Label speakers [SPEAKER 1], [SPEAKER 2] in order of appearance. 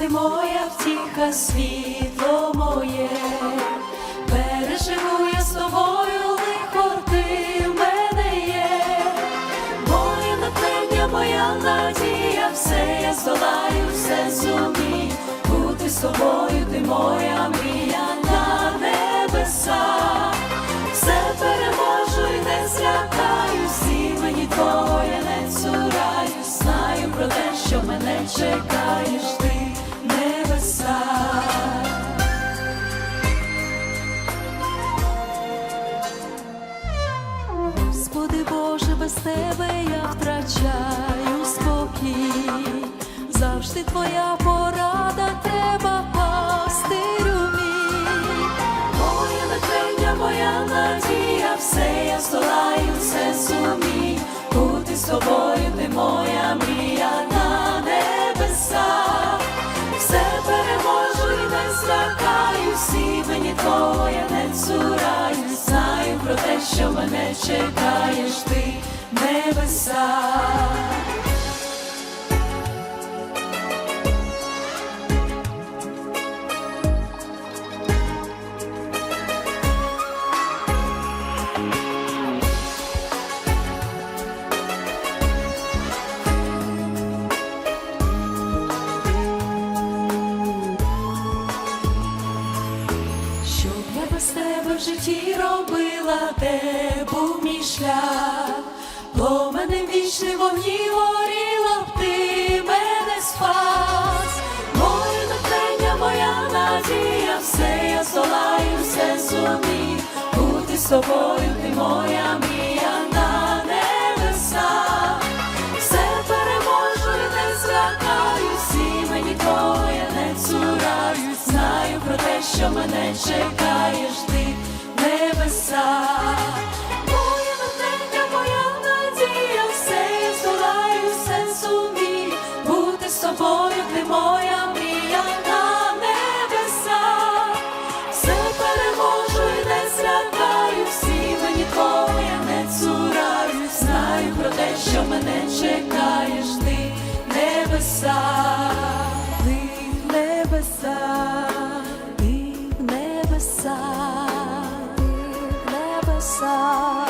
[SPEAKER 1] зірка, світло моє, переживу я з тобою, лихо ти в мене є, моє натхнення, моя надія, все я здолаю, все зумію, бути з тобою, ти моя мрія на небесах, все переможу і не злякаюсь, і мені твого я не цураюсь, знаю про те, що мене чекаєш Господи Боже, без тебе я втрачаю спокій, завжди твоя порада треба пастирю мій. Моє натхнення, моя надія, все я здолаю, все зумію, бути з тобою, ти моя мрія на небесах, все переможу і не злякаюсь, і мені твого я не цураюсь, знаю про те, що мене чекаєш ти небеса. Що я без тебе в житті робила, де був мій шлях, Пломенем вогні горіла б ти мене спас, моє натхнення, моя надія, все я здолаю, все зумію, бути з тобою, ти моя мрія на небесах, все переможу і не злякаюсь, і мені твого я не цураюсь, знаю про те, що мене чекаєш ти небеса. Бути з тобою, ти моя мрія на небесах, все переможу і не злякаюсь, і мені твого я не цураюсь, знаю про те, що мене чекаєш ти небеса, ти небеса, ти небеса, ти небеса.